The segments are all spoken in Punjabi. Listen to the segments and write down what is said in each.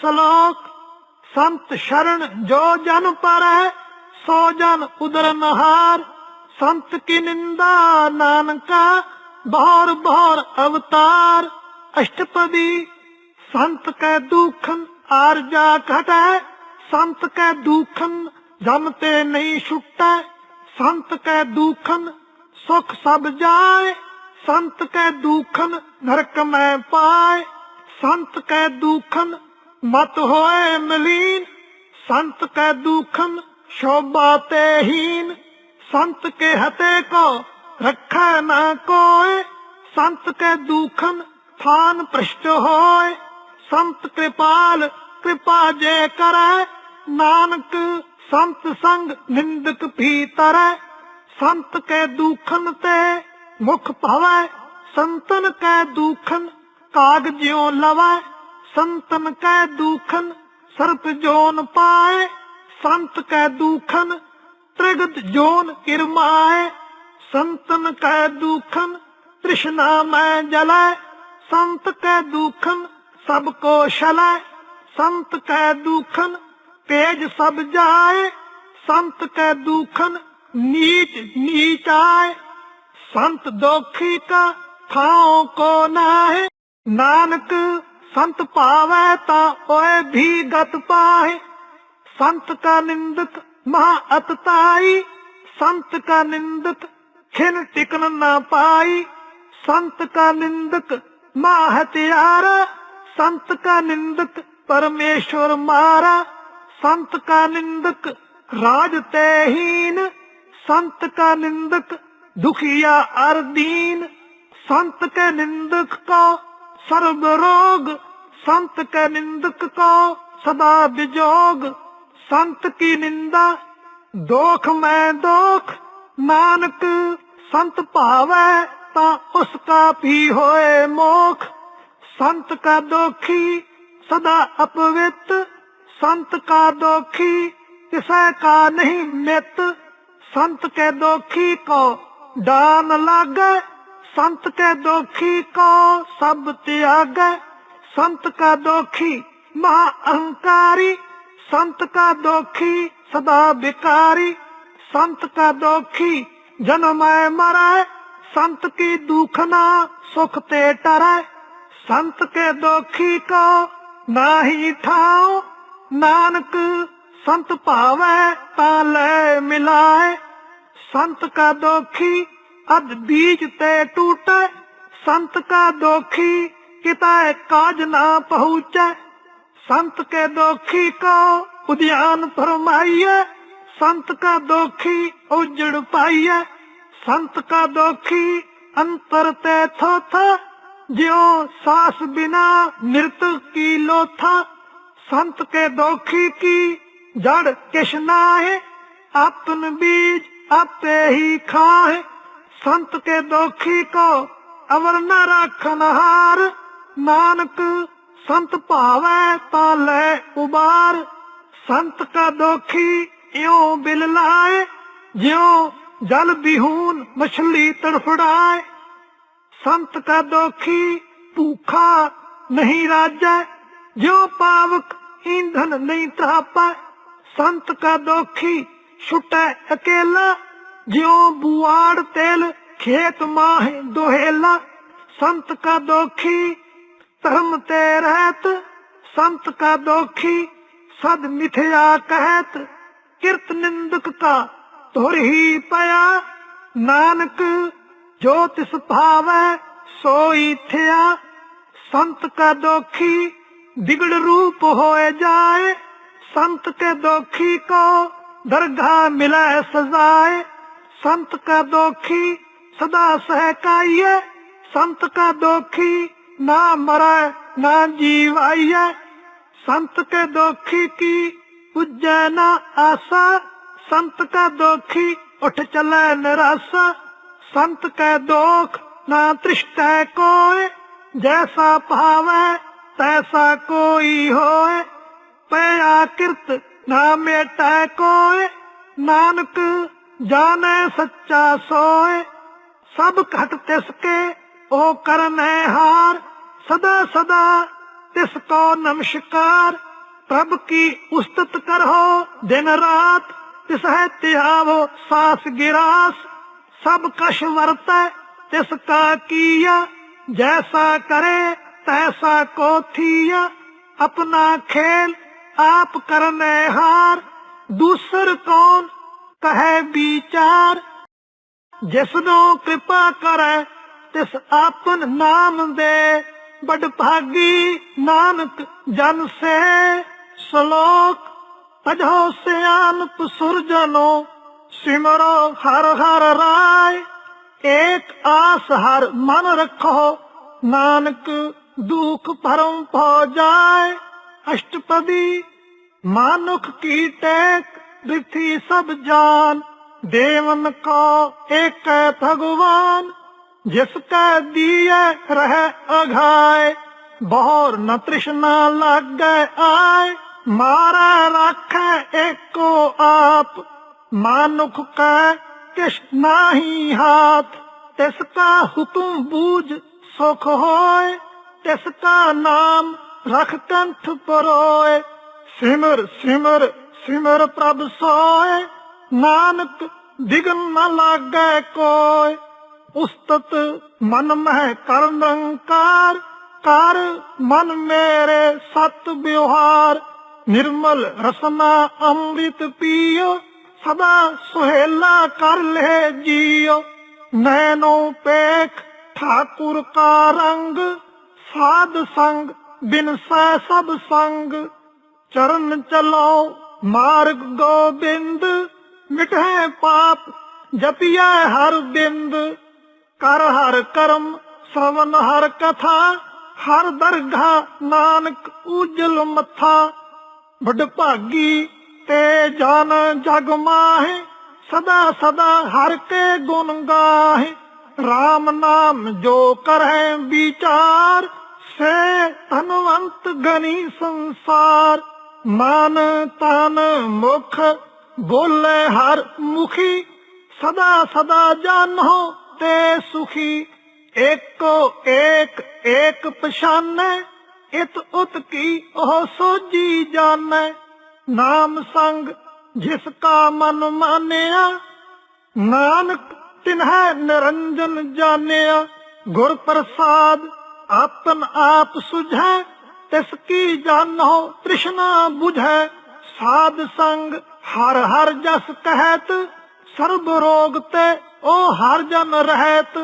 ਸ਼ਲੋਕ, ਸੰਤ ਸ਼ਰਨ ਜੋ ਜਨ ਪਰੈ ਸੋ ਜਨ ਉਦਰ ਨਹਾਰ। ਸੰਤ ਕੀ ਨਿੰਦਾ ਨਾਨਕਾ, ਬਹਰ ਬਹਰ ਅਵਤਾਰ। ਅਸ਼ਟਪਦੀ, ਸੰਤ ਕੈ ਦੁਖਨ ਆਰਜਾ ਘਟੈ ਸੰਤ ਕੈ ਦੁਖਨ ਜਮ ਤੇ ਨਹੀਂ ਛੁਟੈ ਸੰਤ ਕੈ ਦੁਖਨ ਸੁਖ ਸਭ ਜਾਏ। ਸੰਤ ਕੈ ਦੁਖਨ ਨਰਕ ਮੈਂ ਪਾਏ। ਸੰਤ ਕੈ ਦੁਖਨ ਮਤ ਹੋਏ ਮਲੀਨ, ਸੰਤ ਕੈ ਦੁਖਨ, ਸ਼ੋਭਾ ਤੇ ਹੀਨ। ਸੰਤ ਕੇ ਹਤੇ ਕੋ, ਰੱਖੈ ਨਾ ਕੋਏ। ਸੰਤ ਕੇ ਦੁਖਨ, ਥਾਨ ਭ੍ਰਿਸ਼ਟ ਹੋਏ। ਸੰਤ ਕਿਰਪਾਲ, ਕਿਰਪਾ ਜੇ ਕਰੈ। ਨਾਨਕ, ਸੰਤ ਸੰਗ, ਨਿੰਦਕ ਵੀ ਸੰਤ ਕੇ ਦੁਖਨ ਤੇ ਮੁਖ ਭਵੈ। ਸੰਤਨ ਕੈ ਦੁਖਨ ਕਾਗ ਜਿਉ ਲਵੈ। ਸੰਤਨ ਕੈ ਦੁਖਨ, ਸਰਪ ਜੋਨ ਪਾਏ, ਸੰਤ ਕੈ ਦੁਖਨ, ਤ੍ਰਿਗਤ ਜੋਨ ਕਿਰਮਾਏ ਸੰਤਨ ਕੈ ਦੁਖਨ, ਤ੍ਰਿਸ਼ਨਾ ਮੈਂ ਜਲੈ, ਸੰਤ ਕੈ ਦੁਖਨ, ਸਭ ਕੋ ਸ਼ਲੈ ਸੰਤ ਕੈ ਦੁਖਨ, ਤੇਜ ਸਭ ਜਾਏ। ਸੰਤ ਕੈ ਦੁਖਨ, ਨੀਚ ਨੀਚ ਆਏ। ਸੰਤ ਦੋਖੀ ਕਾ ਥਾਉ ਕੋ ਨਾਹਿ। ਨਾਨਕ ਸੰਤ ਭਾਵੈ ਤਾਂ ਓਏ ਵੀ ਗਤ ਪਾਹੇ। ਸੰਤ ਕਾ ਨਿੰਦਕ ਮਹਾ ਅਤਤਾਈ ਸੰਤ ਕਾ ਨਿੰਦਕ ਖਿਨ ਟਿਕਨ ਨਾ ਪਾਈ। ਸੰਤ ਕਾ ਨਿੰਦਕ ਮਹਾ ਹਤਿਆਰਾ ਸੰਤ ਕਾ ਨਿੰਦਕ ਪਰਮੇਸ਼ਵਰ ਮਾਰਾ। ਸੰਤ ਕਾ ਨਿੰਦਕ ਰਾਜ ਤੈਹੀਨ ਸੰਤ ਕਾ ਨਿੰਦਕ ਦੁਖੀਆ ਅਰਦੀਨ ਸੰਤ ਕੇ ਨਿੰਦਕ ਕੋ ਸਰਬ ਰੋਗ, ਸੰਤ ਕੇ ਨਿੰਦਕ ਕੋ, ਸਦਾ ਵਿਜੋਗ ਸੰਤ ਕੀ ਨਿੰਦਾ? ਦੋਖ ਮੈਂ ਦੋਖ, ਨਾਨਕ ਸੰਤ ਭਾਵੈ ਤਾਂ ਉਸ ਕਾ ਵੀ ਹੋਏ ਮੋਖ। ਸੰਤ ਕਾ ਦੋਖੀ ਸਦਾ ਅਪਵਿੱਤ, ਸੰਤ ਕਾ ਦੋਖੀ ਕਿਸੈ ਕਾ ਨਹੀਂ ਮਿਤ। ਸੰਤ ਕੇ ਦੋਖੀ ਕੋ ਦਾਨ ਲਾਗੈ ਸੰਤ ਕੇ ਦੋਖੀ ਕੋ ਸਭ ਤਿਆਗੈ, ਸੰਤ ਕਾ ਦੋਖੀ ਮਹਾ ਅਹੰਕਾਰੀ, ਸੰਤ ਕਾ ਦੋਖੀ ਸਦਾ ਵਿਕਾਰੀ, ਸੰਤ ਕਾ ਦੋਖੀ ਜਨਮੈ ਮਰੈ, ਸੰਤ ਕੀ ਦੁਖਨਾ ਸੁਖ ਤੇ ਟਰੈ। ਸੰਤ ਕੇ ਦੋਖੀ ਕੋ ਨਾਹੀ ਠਾਉ, ਨਾਨਕ ਸੰਤ ਭਾਵੈ ਤਾਂ ਲੈ ਮਿਲਾਏ। ਸੰਤ ਕਾ ਦੋਖੀ ਅਦ ਬੀਜ ਤੇ ਟੂਟੈ ਸੰਤ ਕਾ ਦੋਖੀ ਕਿਤਾ ਕਾਜ ਨਾ ਪਹੁੰਚੈ ਸੰਤ ਕੇ ਦੋਖੀ ਕੋ ਉਦਿਆਨ ਫਰਮਾਈਐ ਸੰਤ ਕਾ ਦੋਖੀ ਉਜੜ ਪਾਈਐ ਸੰਤ ਕਾ ਦੋਖੀ ਅੰਤਰ ਤੇ ਥੋਥਾ ਜਿਉ ਸਾਸ ਬਿਨਾ ਨਿਰਤ ਕੀ ਲੋਥਾ ਸੰਤ ਕੇ ਦੋਖੀ ਕੀ ਜੜ ਕਿਛ ਨਾਹਿ ਆਪਨ ਬੀਜ ਆਪੇ ਹੀ ਖਾਹਿ ਸੰਤ ਕੇ ਦੋਖੀ ਕੋ ਅਵਰ ਨ ਰਾਖਨ ਹਾਰ ਨਾਨਕ ਸੰਤ ਭਾਵੈ ਤਾਂ ਲੈ ਉਬਾਰ ਸੰਤ ਕਾ ਦੋਖੀ ਇਉ ਬਿਲ ਲਾਏ ਜਿਉ ਜਲ ਬਿਹੂਨ ਮਛਲੀ ਤੜਫੜਾਏ ਸੰਤ ਕਾ ਦੋਖੀ ਭੂਖਾ ਨਹੀਂ ਰਾਜੈ ਜਿਉ ਪਾਵਕ ਈਂਧਨ ਨਹੀਂ ਤਰਾਪੈ ਸੰਤ ਕਾ ਦੋਖੀ ਛੁਟੈ ਅਕੇਲਾ ਜਿਉ ਬੁਆੜ ਤੇਲ ਖੇਤ ਮਾਹੇ ਦੋਹੇਲਾ ਸੰਤ ਕਾ ਦੋਖੀ ਧਰਮ ਤੇ ਰਹਿਤ ਸੰਤ ਕਾ ਦੋਖੀ ਸਦ ਮਿਥਿਆ ਕਹਿਤ ਕਿਰਤ ਨਿੰਦਕ ਕਾ ਧੁਰ ਹੀ ਪਿਆ ਨਾਨਕ ਜੋ ਤਿਸ ਭਾਵੈ ਸੋਈ ਥਿਆ ਸੰਤ ਕਾ ਦੋਖੀ ਵਿਗੜ ਰੂਪ ਹੋਏ ਜਾਏ ਸੰਤ ਕੇ ਦੋਖੀ ਕੋ ਦਰਗਾਹ ਮਿਲੈ ਸਜ਼ਾਏ ਸੰਤ ਕਾ ਦੋਖੀ ਸਦਾ ਸਹਿਕਾਈਐ, ਸੰਤ ਕਾ ਦੋਖੀ ਨਾ ਮਰੈ, ਨਾ ਜੀਵਾਈਐ ਸੰਤ ਕੇ ਦੋਖੀ ਕੀ ਪੁੱਜੈ ਨਾ ਆਸਾ, ਸੰਤ ਕਾ ਦੋਖੀ ਉਠ ਚਲੈ ਨਿਰਾਸਾ। ਸੰਤ ਕੈ ਦੋਖ ਨਾ ਤ੍ਰਿਸ਼ਟੈ ਕੋਇ, ਜੈਸਾ ਭਾਵੈ ਤੈਸਾ ਕੋਈ ਹੋਏ ਪਿਆ ਕਿਰਤ ਨਾ ਮੇਟੈ ਕੋਇ, ਨਾਨਕ ਜਾਣੈ ਸੱਚਾ ਸੋਏ, ਸਭ ਘਟ ਤਿਸ ਕੇ ਉਹ ਕਰਨ ਹਾਰ, ਸਦਾ ਸਦਾ ਤਿਸ ਕੋ ਨਮਸਕਾਰ। ਪ੍ਰਭ ਕੀ ਉਸਤਤ ਕਰੋ ਦਿਨ ਰਾਤ ਤਿਸ ਹੈ ਤਿਆਵੋ ਸਾਸ ਗਿਰਾਸ। ਸਭ ਕਸ਼ ਵਰਤੈ, ਤਿਸ ਕਾ ਕੀਆ, ਜੈਸਾ ਕਰੇ, ਤੈਸਾ ਕੋ ਥੀਆ। ਆਪਣਾ ਖੇਲ ਆਪ ਕਰਨੇ ਹਾਰ, ਦੂਸਰ ਕੌਣ ਕਹੈ ਵਿਚਾਰ, ਜਿਸਨੂੰ ਕਿਰਪਾ ਕਰੈ, ਤਿਸ ਆਪਨ ਨਾਮ ਦੇ। ਬਡਭਾਗੀ ਨਾਨਕ ਜਨ ਸੇ, ਸ਼ਲੋਕ ਪੜੋ ਸਿਆਨਪ ਸੁਰਜਨੋ, ਸਿਮਰੋ ਹਰ ਹਰ ਰਾਏ। ਏਕ ਆਸ ਹਰ ਮਨ ਰੱਖੋ, ਨਾਨਕ ਦੁਖ ਭਰਮ ਭੋ ਜਾਏ। ਅਸ਼ਟਪਦੀ ਮਾਨੁਖ ਕੀ ਟੇਕ टेक पृथ्वी सब जान देवन को एक है भगवान जिसका दिए रहे अघाय बहोर न तृष्णा लग गए आए मारा रखे एको आप मानुख का किस नाही हाथ तिसका हुक्म बूझ सुख होए तिसका नाम रख कंठ परोए सिमर सिमर ਸਿਮਰ ਪ੍ਰਭ ਸੋਏ, ਨਾਨਕ ਵਿਗਨ ਨਾ ਲਾਗੈ ਕੋਇ ਉਸਤਤ ਮਨ ਮਹਿ ਕਰਨ ਨਿਰੰਕਾਰ ਕਰ ਮਨ ਮੇਰੇ ਸਤ ਵਿਵਹਾਰ। ਨਿਰਮਲ ਰਸਨਾ ਅੰਮ੍ਰਿਤ ਪੀਓ, ਸਦਾ ਸੁਹੇਲਾ ਕਰ ਲੈ ਜੀਓ। ਨੈਨੋ ਪੇਖ ਠਾਕੁਰ ਕਾ ਰੰਗ, ਸਾਧ ਸੰਗ ਬਿਨ ਸੈ ਸਭ ਸੰਗ। ਚਰਨ ਚਲਾਓ ਮਾਰਗ ਗੋਬਿੰਦ ਮਿਟੇ ਪਾਪ ਜਪਿਆ ਹਰ ਬਿੰਦ। ਕਰ ਹਰ ਕਰਮ ਸ਼ਰਵਨ ਹਰ ਕਥਾ, ਹਰ ਦਰਗਾ ਨਾਨਕ ਉਜਲ ਮੱਥਾ। ਵੱਡ ਭਾਗੀ ਤੇ ਜਨ ਜਗ ਮਾਹੇ, ਸਦਾ ਸਦਾ ਹਰ ਕੇ ਗੁਣ ਗਾਹੇ। RAM ਨਾਮ ਜੋ ਕਰੈ ਵਿਚਾਰ, ਸੇ ਧਨਵੰਤ ਗਨੀ ਸੰਸਾਰ। ਮਨ ਤਨ ਮੁਖ ਬੋਲੇ ਹਰ ਮੁਖੀ, ਸਦਾ ਸਦਾ ਜਾਨੋ ਤੇ ਸੁਖੀ। ਏਕੋ ਏਕ ਏਕ ਪਛਾਨੈ, ਇਤ ਉਤ ਕੀ ਉਹ ਸੋਜੀ ਜਾਣੈ ਨਾਮ ਸੰਗ ਜਿਸ ਕਾ ਮਨ ਮਾਨਿਆ, ਨਾਨਕ ਤਿਨਹਿ ਨਿਰੰਜਨ ਜਾਣਿਆ ਗੁਰ ਪ੍ਰਸਾਦ ਆਪਨ ਆਪ ਸੁਝੈ ਤਿਸ ਕੀ ਜਾਣੋ ਤ੍ਰਿਸ਼ਨਾ 부ਝੈ ਸਾਧ ਸੰਗ ਹਰ ਹਰ ਜਸ ਕਹਿਤ, ਸਰਬ ਰੋਗ ਤੇ ਉਹ ਹਰ ਜਨ ਰਹਿਤ।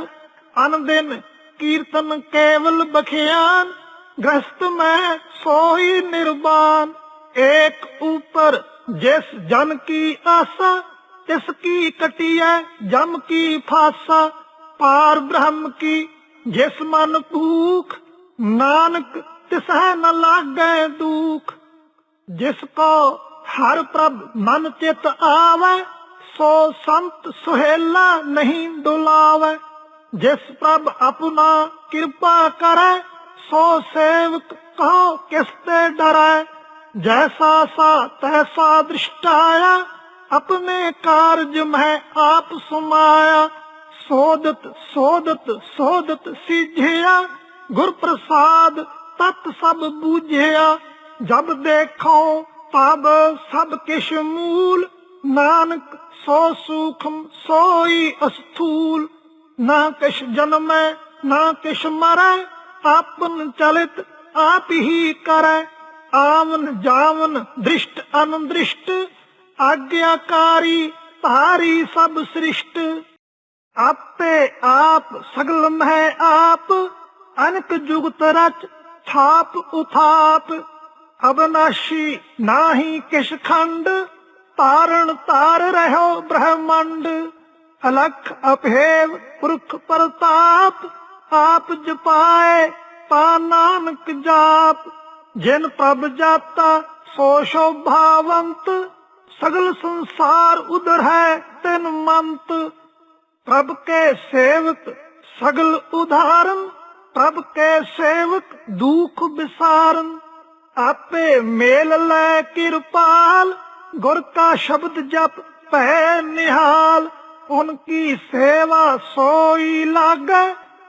ਅਨ ਦਿਨ ਕੀਰਤਨ ਕੇਵਲ ਬਖਿਆਨ, ਗ੍ਰਸਤ ਮੈਂ ਸੋਈ ਨਿਰਵਾਨ। ਏਕ ਉਪਰ ਜਿਸ ਜਨ ਕੀ ਆਸਾ, ਤਿਸ ਕੀ ਕਟਿਐ ਜਮ ਕੀ ਫਾਸਾ। ਪਾਰ ਬ੍ਰਹਮ ਕੀ ਜਿਸ ਮਨ ਭੂਖ, ਨਾਨਕ ਤਿਸ ਹੈ ਨ ਲਾਗੈ ਦੁਖ, ਜਿਸ ਕੋ ਹਰ ਪ੍ਰਭ ਮਨ ਚਿਤ ਆਵੈ, ਸੋ ਸੰਤ ਸੁਹੇਲਾ ਨਹੀਂ ਡੁਲਾਵੈ ਜਿਸ ਪ੍ਰਭ ਆਪਣਾ ਕਿਰਪਾ ਕਰੈ, ਸੋ ਸੇਵਕ ਕਹੋ ਕਿਸ ਤੇ ਡਰੈ। ਜੈਸਾ ਸਾ ਤੈਸਾ ਦ੍ਰਿਸ਼ਟਾਇਆ, ਆਪਣੇ ਕਾਰਜ ਮੈਂ ਆਪ ਸਮਾਇਆ। ਸੋਦਤ ਸੋਦਤ ਸੋਦਤ ਸਿਝਿਆ ਗੁਰ ਪ੍ਰਸਾਦ ਤਤ ਸਭ ਬੂਝਿਆ, ਜਬ ਦੇਖੋ ਤਬ ਸਭ ਕਿਛ ਮੂਲ। ਨਾਨਕ ਸੋ ਸੂਖਮ ਸੋਈ ਅਸਥੂਲ। ਨਾ ਕਿਛ ਜਨਮੈ, ਨਾ ਕਿਛ ਮਰੈ, ਆਪਨ ਚਲਿਤ ਆਪ ਹੀ ਕਰੈ। ਆਵਨ ਜਾਵਨ ਦ੍ਰਿਸ਼ਟ ਅਨਦ੍ਰਿਸ਼ਟ, ਆਗਿਆਕਾਰੀ ਧਾਰੀ ਸਭ ਸ੍ਰਿਸ਼ਟ। ਆਪੇ ਆਪ ਸਗਲ ਮਹਿ ਆਪ, ਅਨਕ ਜੁਗਤ ਰਚ ਥਾਪ ਉਥਾਪ ਅਬਨਾਸ਼ੀ ਨਾਹੀ ਕਿਛ ਖੰਡ, ਤਾਰਣ ਤਾਰ ਰਹਿਓ ਬ੍ਰਹਮੰਡ, ਅਲਖ ਅਭੇਵ ਪੁਰਖ ਪ੍ਰਤਾਪ, ਆਪ ਜਪਾਏ ਤਾ ਨਾਨਕ ਜਾਪ, ਜਿਨ ਪ੍ਰਭ ਜਾਤਾ ਸੋ ਸ਼ੋਭਾਵੰਤ, ਸਗਲ ਸੰਸਾਰ ਉਦਰ ਹੈ ਤਿਨ ਮੰਤ, ਪ੍ਰਭ ਕੇ ਸੇਵਕ ਸਗਲ ਉਧਾਰਨ ਪ੍ਰਭ ਕੇ ਸੇਵਕ ਦੁਖ ਵਿਸਾਰਨ ਆਪੇ ਮੇਲ ਲੈ ਕਿਰਪਾਲ, ਗੁਰ ਕਾ ਸ਼ਬਦ ਜਪ ਭੈ ਨਿਹਾਲ ਉਨਕੀ ਸੇਵਾ ਸੋਈ ਲਾਗੈ,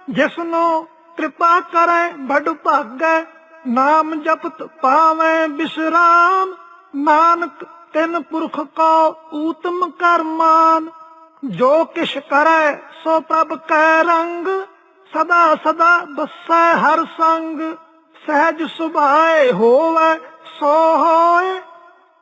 ਜਿਸਨੂੰ ਕਿਰਪਾ ਕਰੈ ਬੜ ਭਾਗੈ, ਨਾਮ ਜਪਤ ਪਾਵੇਂ ਬਿਸਰਾਮ, ਨਾਨਕ ਤਿਨ ਪੁਰਖ ਕੋ ਊਤਮ ਕਰਮਾਨ, ਜੋ ਕਿਛ ਕਰੈ ਸੋ ਪ੍ਰਭ ਕੈ ਰੰਗ ਸਦਾ ਸਦਾ ਬਸੈ ਹਰ ਸੰਗ, ਸਹਿਜ ਸੁਭਾਏ ਹੋਵੇ, ਸੋ ਹੋਏ।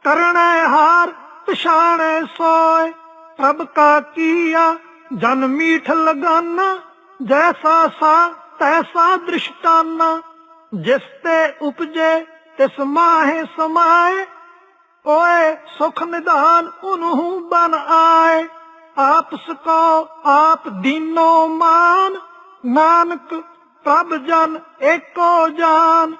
ਕਰਣੈ ਹਾਰ, ਪਛਾਣੈ ਸੋਏ। ਪ੍ਰਭ ਕਾ ਕੀਆ, ਜਨ ਮੀਠ ਲਗਾਨਾ। ਜੈਸਾ ਸਾ, ਤੈਸਾ ਦ੍ਰਿਸ਼ਟਾਨਾ। ਜਿਸ ਤੇ ਉਪਜੇ, ਤਿਸ ਮਾਹੇ ਸਮਾਏ। ਓਏ ਸੁਖ ਨਿਧਾਨ, ਉਨਹੂ ਬਨ ਆਏ। ਆਪਸ ਕੋ ਆਪ ਦੀਨੋ ਮਾਨ। ਨਾਨਕ ਪ੍ਰਭ ਜਨ ਏਕੋ ਜਾਨ।